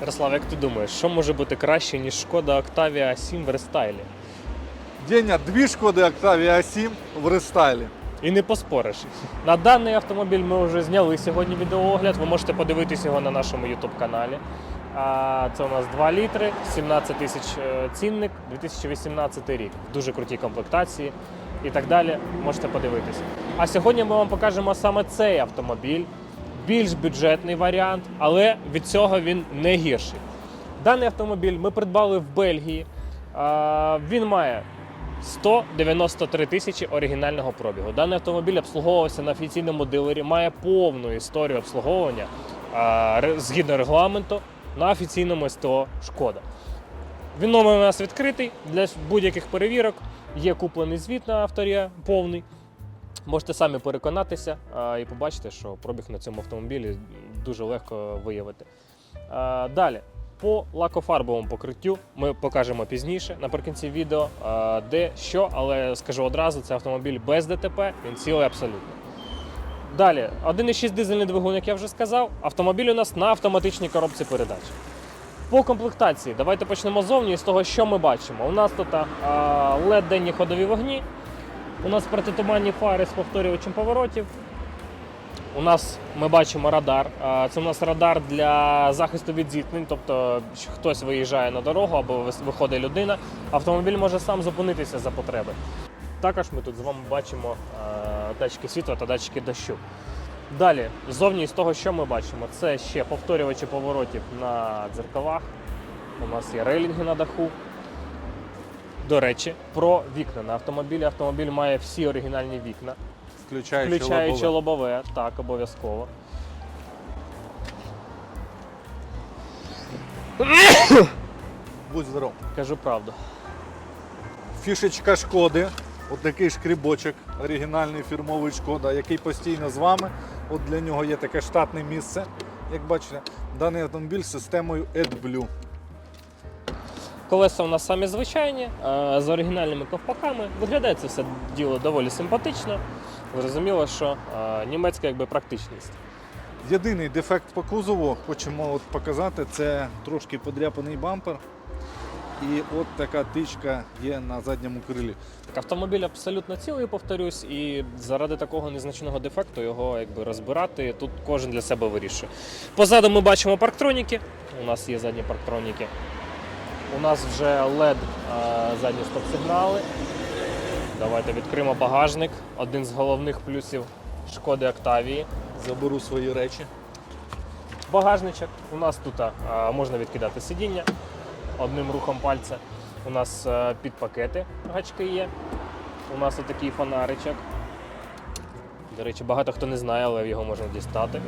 Ярослав, як ти думаєш, що може бути краще, ніж шкода Octavia 7 в рестайлі? Деня, дві шкоди Octavia 7 в рестайлі. І не поспориш. На даний автомобіль ми вже зняли сьогодні відеоогляд. Ви можете подивитися його на нашому YouTube каналі. А це у нас 2 літри, 17 тисяч е, цінник, 2018 рік. В дуже крутій комплектації і так далі. Можете подивитися. А сьогодні ми вам покажемо саме цей автомобіль, більш бюджетний варіант, але від цього він не гірший. Даний автомобіль ми придбали в Бельгії. Він має 193 тисячі оригінального пробігу. Даний автомобіль обслуговувався на офіційному дилері, має повну історію обслуговування згідно регламенту на офіційному СТО Шкода. Він номер у нас відкритий для будь-яких перевірок. Є куплений звіт на авторія повний. Можете самі переконатися і побачити, що пробіг на цьому автомобілі дуже легко виявити. Далі, по лакофарбовому покриттю ми покажемо пізніше наприкінці відео, де що, але скажу одразу, це автомобіль без ДТП, він цілий абсолютно. Далі, 1,6 дизельний двигун, як я вже сказав, автомобіль у нас на автоматичній коробці передач. По комплектації, давайте почнемо зовні з того, що ми бачимо. У нас тут led денні ходові вогні, у нас протитуманні фари з повторювачем поворотів. У нас ми бачимо радар. Це у нас радар для захисту від зіткнень, тобто хтось виїжджає на дорогу або виходить людина, автомобіль може сам зупинитися за потреби. Також ми тут з вами бачимо датчики світла та датчики дощу. Далі, зовні з того, що ми бачимо, це ще повторювачі поворотів на дзеркалах. У нас є рейлінги на даху. До речі, про вікна на автомобілі. Автомобіль має всі оригінальні вікна, Включаючи, включаючи лобове. лобове, так, обов'язково. Будь здоров. Кажу правду. Фішечка шкоди. От такий шкрібочок, оригінальний фірмовий шкода, який постійно з вами. От для нього є таке штатне місце. Як бачите, даний автомобіль з системою AdBlue. Колеса у нас самі звичайні, з оригінальними ковпаками. Виглядає це все діло доволі симпатично. Зрозуміло, що німецька якби практичність. Єдиний дефект по кузову, хочемо от показати, це трошки подряпаний бампер. І от така тичка є на задньому крилі. Так, автомобіль абсолютно цілий, повторюсь, і заради такого незначного дефекту його якби розбирати тут кожен для себе вирішує. Позаду ми бачимо парктроніки. У нас є задні парктроніки. У нас вже LED е, задні стоп-сигнали. Давайте відкриємо багажник. Один з головних плюсів шкоди Октавії. Заберу свої речі. Багажничок. У нас тут а, можна відкидати сидіння одним рухом пальця. У нас а, під пакети гачки є. У нас отакий фонаричок. До речі, багато хто не знає, але його можна дістати.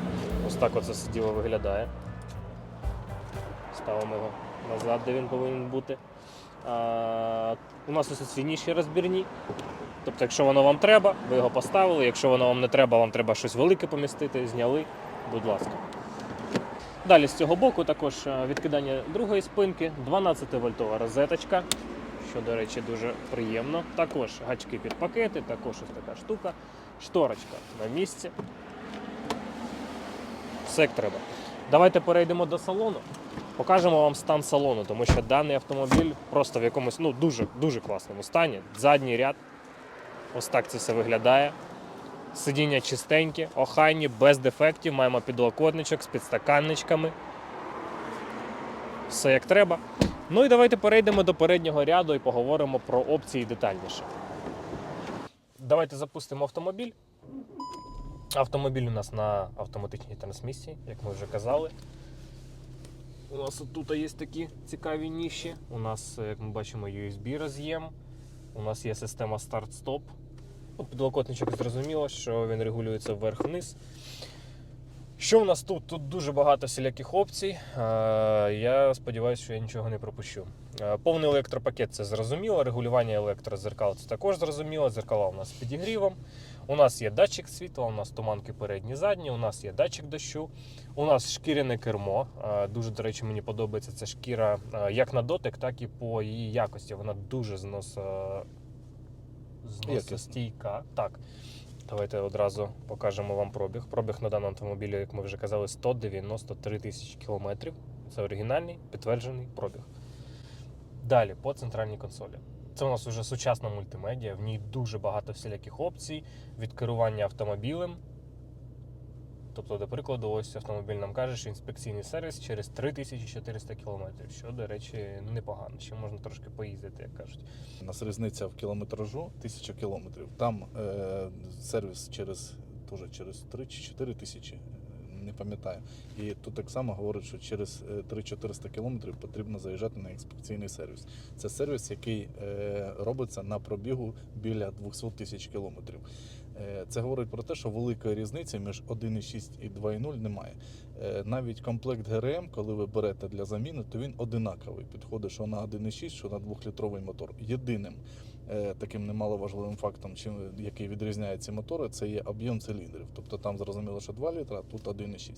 Ось так оце все діло виглядає. Ставимо його назад, де він повинен бути. А, у нас ось ці ніші розбірні. Тобто, якщо воно вам треба, ви його поставили. Якщо воно вам не треба, вам треба щось велике помістити, зняли, будь ласка. Далі з цього боку також відкидання другої спинки, 12-вольтова розеточка, що, до речі, дуже приємно. Також гачки під пакети, також ось така штука. Шторочка на місці. Все як треба. Давайте перейдемо до салону. Покажемо вам стан салону, тому що даний автомобіль просто в якомусь ну, дуже, дуже класному стані. Задній ряд. Ось так це все виглядає. Сидіння чистенькі, охайні, без дефектів. Маємо підлокотничок з підстаканничками. Все як треба. Ну і давайте перейдемо до переднього ряду і поговоримо про опції детальніше. Давайте запустимо автомобіль. Автомобіль у нас на автоматичній трансмісії, як ми вже казали. У нас тут є такі цікаві ніші. У нас, як ми бачимо, USB роз'єм. У нас є система старт-стоп. Ну, підлокотничок зрозуміло, що він регулюється вверх-вниз. Що в нас тут? Тут дуже багато всіляких опцій. Е, Я сподіваюся, що я нічого не пропущу. Е, Повний електропакет це зрозуміло. Регулювання електрозеркал це також зрозуміло. Зеркала у нас з підігрівом. У нас є датчик світла, у нас туманки передні, задні, у нас є датчик дощу. У нас шкіряне кермо. Е, Дуже, до речі, мені подобається ця шкіра як на дотик, так і по її якості. Вона дуже знос, зносостійка. Так. Давайте одразу покажемо вам пробіг. Пробіг на даному автомобілі, як ми вже казали, 193 тисячі кілометрів. Це оригінальний підтверджений пробіг. Далі по центральній консолі. Це у нас вже сучасна мультимедіа, в ній дуже багато всіляких опцій від керування автомобілем. Тобто, до прикладу, ось автомобіль нам каже, що інспекційний сервіс через 3400 км, що, до речі, непогано. Ще можна трошки поїздити, як кажуть. У нас різниця в кілометражу 1000 кілометрів. Там е, сервіс через теж через 3 чи 4 тисячі, е, не пам'ятаю. І тут так само говорить, що через е, 3-400 кілометрів потрібно заїжджати на інспекційний сервіс. Це сервіс, який е, робиться на пробігу біля 200 тисяч кілометрів. Е, Це говорить про те, що великої різниці між 1,6 і 2,0 немає. Е, Навіть комплект ГРМ, коли ви берете для заміни, то він одинаковий. Підходить що на 1,6, що на 2-літровий мотор. Єдиним е, таким немаловажливим фактом, чим який відрізняє ці мотори, це є об'єм циліндрів. Тобто там зрозуміло, що 2 літра, а тут 1,6.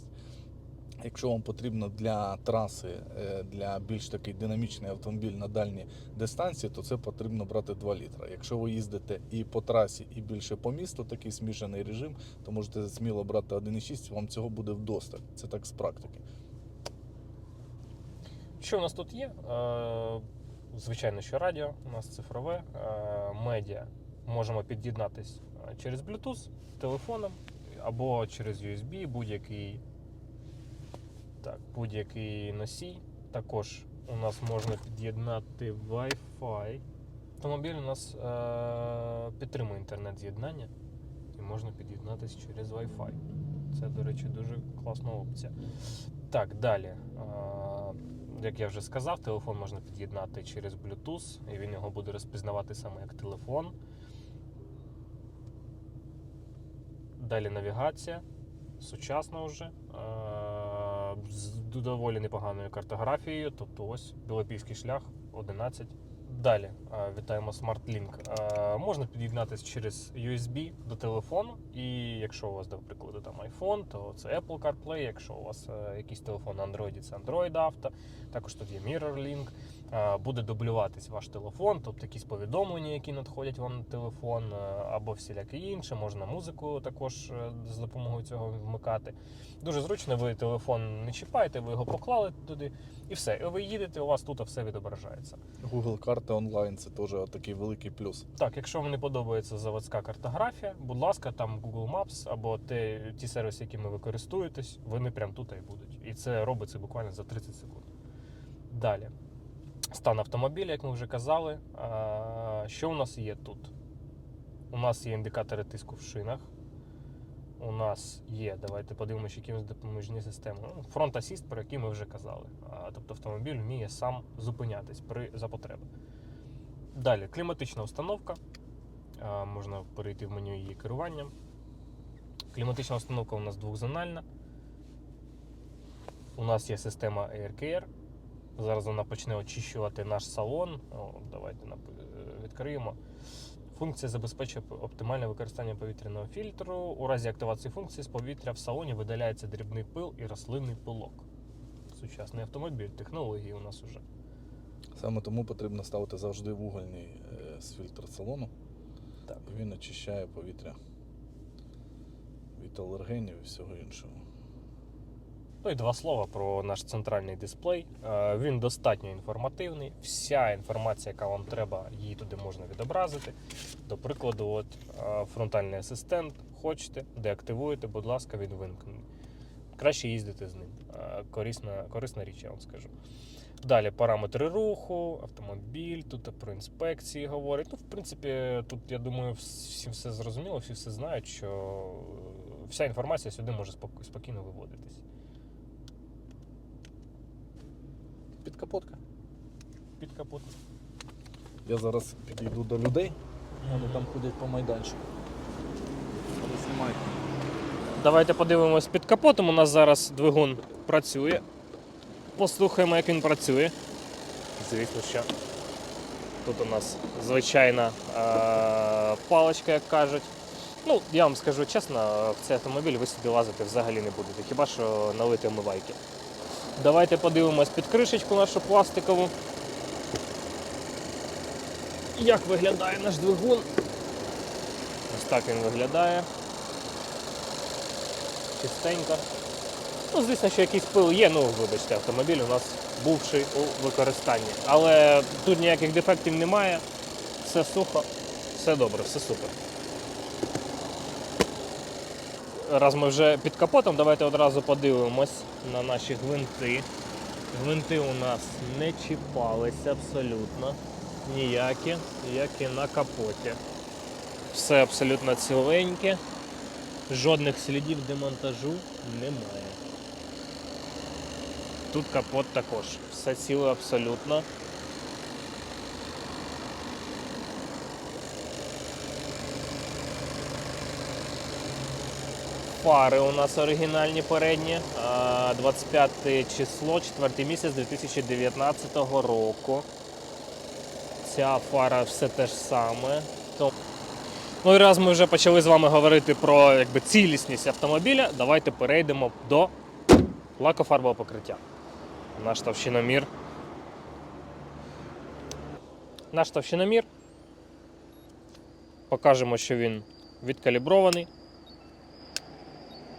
Якщо вам потрібно для траси, е, для більш такий динамічний автомобіль на дальні дистанції, то це потрібно брати 2 літра. Якщо ви їздите і по трасі, і більше по місту, такий смішаний режим, то можете сміло брати 1,6, вам цього буде вдосталь. Це так з практики. Що у нас тут є? Е, Звичайно, що радіо, у нас цифрове, е, медіа. Можемо під'єднатись через Bluetooth телефоном або через USB, будь-який, так, будь-який носій. Також у нас можна під'єднати Wi-Fi. Автомобіль у нас е, підтримує інтернет-з'єднання і можна під'єднатися через Wi-Fi. Це, до речі, дуже класна опція. Так, далі. Е, Як я вже сказав, телефон можна під'єднати через Bluetooth, і він його буде розпізнавати саме як телефон. Далі навігація, сучасна вже, е, з доволі непоганою картографією. Тобто ось Білопільський шлях 11. Далі вітаємо SmartLink. Можна під'єднатися через USB до телефону, і якщо у вас, до прикладу, там iPhone, то це Apple CarPlay. Якщо у вас е, якийсь телефон на Android, це Android Auto. Також тут є MirrorLink. Буде дублюватись ваш телефон, тобто якісь повідомлення, які надходять вам на телефон, е, або всіляке інше. Можна музику також е, з допомогою цього вмикати. Дуже зручно, ви телефон не чіпаєте, ви його поклали туди, і все. Ви їдете, у вас тут все відображається. Google карти онлайн це теж такий великий плюс. Так, якщо вам не подобається заводська картографія, будь ласка, там Google Maps або те, ті сервіси, якими ви користуєтесь, вони прямо тут і будуть. І це робиться буквально за 30 секунд. Далі. Стан автомобіля, як ми вже казали. А, Що у нас є тут? У нас є індикатори тиску в шинах. У нас є, давайте подивимося, якимось допоміжні системи. Ну, Фронт асіст, про який ми вже казали. А, Тобто автомобіль вміє сам зупинятись при за потреби. Далі кліматична установка. Можна перейти в меню її керування. Кліматична установка у нас двохзональна. У нас є система AirCare. Зараз вона почне очищувати наш салон. О, давайте е, відкриємо. Функція забезпечує оптимальне використання повітряного фільтру. У разі активації функції з повітря в салоні видаляється дрібний пил і рослинний пилок. Сучасний автомобіль, технології у нас уже. Саме тому потрібно ставити завжди вугольний е, з фільтр салону. Так. І він очищає повітря від алергенів і всього іншого. Ну і два слова про наш центральний дисплей. Е, Він достатньо інформативний. Вся інформація, яка вам треба, її туди можна відобразити. До прикладу, от е, фронтальний асистент. Хочете, деактивуєте, будь ласка, він вимкнений. Краще їздити з ним. Е, Корисна, корисна річ, я вам скажу. Далі параметри руху, автомобіль, тут про інспекції говорить. Ну, в принципі, тут я думаю, всі все зрозуміло, всі все знають, що е, вся інформація сюди може спокійно виводитись. Підкапотка. Під капот. Я зараз підійду до людей. Вони там ходять по майданчику. Давайте подивимось під капотом. У нас зараз двигун працює. Послухаємо, як він працює. Звісно, що тут у нас звичайна е- паличка, як кажуть. Ну, я вам скажу чесно, в цей автомобіль ви сюди лазити взагалі не будете, хіба що налити омивайки. Давайте подивимось під кришечку нашу пластикову. Як виглядає наш двигун? Ось так він виглядає чистенько. Ну, звісно, що якийсь пил є, ну вибачте, автомобіль у нас бувший у використанні. Але тут ніяких дефектів немає, все сухо, все добре, все супер. Раз ми вже під капотом, давайте одразу подивимось на наші гвинти. Гвинти у нас не чіпалися абсолютно. Ніякі, як і на капоті. Все абсолютно ціленьке. Жодних слідів демонтажу немає. Тут капот також. Все ціле абсолютно. Фари у нас оригінальні передні. 25 число, 4 місяць 2019 року. Ця фара все те ж саме. Ну і раз ми вже почали з вами говорити про якби, цілісність автомобіля, давайте перейдемо до лакофарбового покриття. Наш товщиномір. Наш товщиномір. Покажемо, що він відкалібрований,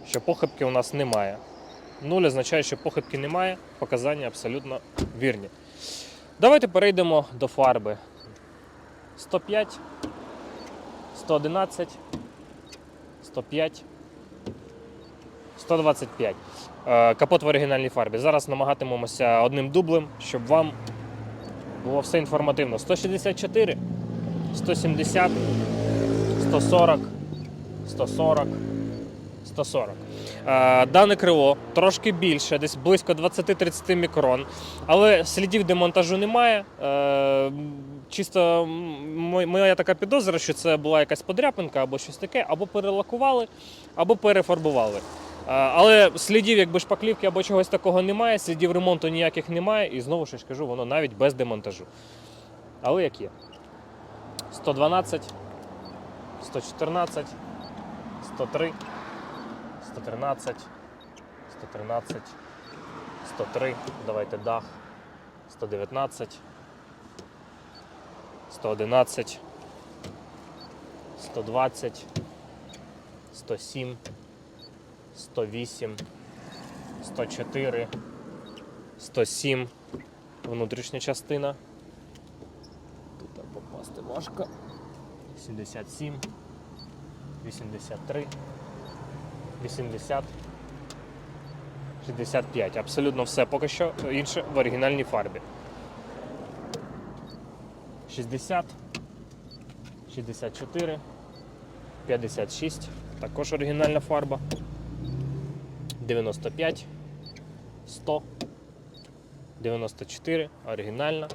що похибки у нас немає. Нуль означає, що похибки немає, показання абсолютно вірні. Давайте перейдемо до фарби. 105, 111, 105, 125. Е, Капот в оригінальній фарбі. Зараз намагатимемося одним дублем, щоб вам було все інформативно. 164, 170, 140, 140, 140. Е, Дане крило трошки більше, десь близько 20-30 мікрон, але слідів демонтажу немає. Е, Чисто моя така підозра, що це була якась подряпинка або щось таке, або перелакували, або перефарбували. Але слідів якби шпаклівки або чогось такого немає, слідів ремонту ніяких немає, і знову ж кажу, воно навіть без демонтажу. Але як є. 112, 114, 103, 113, 113, 103, давайте дах, 119, 111, 120, 107, 108, 104, 107, внутрішня частина. Тут попасти важко. 77, 83, 80, 65. Абсолютно все. Поки що інше в оригінальній фарбі. 60, 64, 56. Також оригінальна фарба. 95, 100, 94, оригінальна.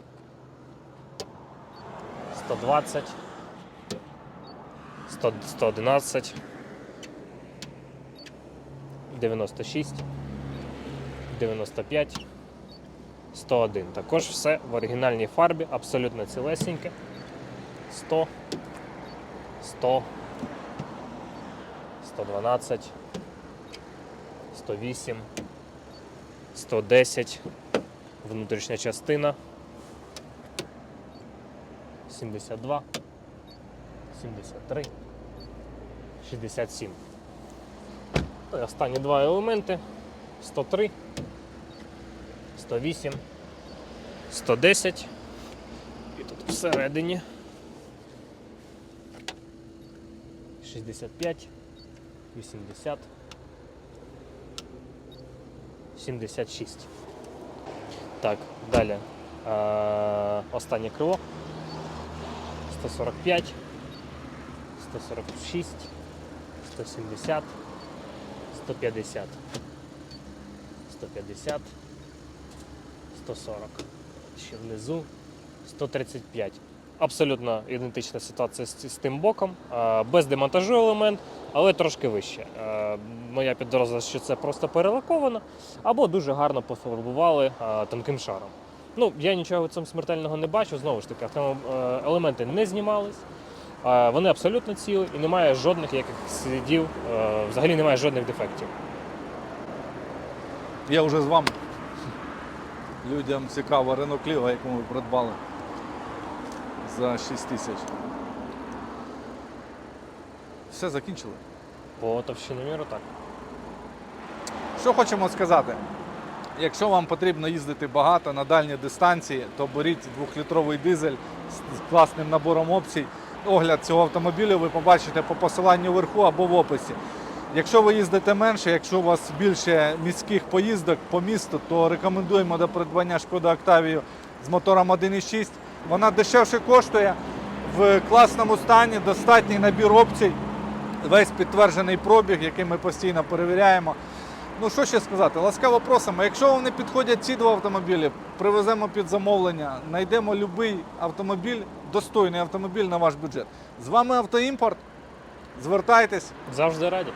120, 100, 111, 96, 95, 101. Також все в оригінальній фарбі, абсолютно цілесеньке. 100, 100, 112, 108, 110, внутрішня частина. 72, 73, 67. Ну і останні два елементи. 103, 108, 110. І тут всередині. 65, 80, 76. Так, далі. Е, останнє крило. 145, 146, 170, 150, 150, 140. Ще внизу 135. Абсолютно ідентична ситуація з, тим боком, без демонтажу елемент, але трошки вище. Моя підозра, що це просто перелаковано, або дуже гарно пофарбували тонким шаром. Ну, я нічого цьому смертельного не бачу. Знову ж таки, е, елементи не знімались. Вони абсолютно цілі і немає жодних яких слідів, е, взагалі немає жодних дефектів. Я вже з вами. Людям цікаво Renault Clio, яку ми придбали за 6 тисяч. Все закінчили. По товщиноміру так. Що хочемо сказати? Якщо вам потрібно їздити багато на дальні дистанції, то беріть 2-літровий дизель з класним набором опцій. Огляд цього автомобіля ви побачите по посиланню вверху або в описі. Якщо ви їздите менше, якщо у вас більше міських поїздок по місту, то рекомендуємо до придбання Шкода Октавію з мотором 1.6. Вона дешевше коштує, в класному стані, достатній набір опцій, весь підтверджений пробіг, який ми постійно перевіряємо. Ну що ще сказати? Ласкаво просимо. Якщо вам не підходять ці два автомобілі, привеземо під замовлення, знайдемо будь-який автомобіль, достойний автомобіль на ваш бюджет. З вами Автоімпорт. Звертайтесь. Завжди раді.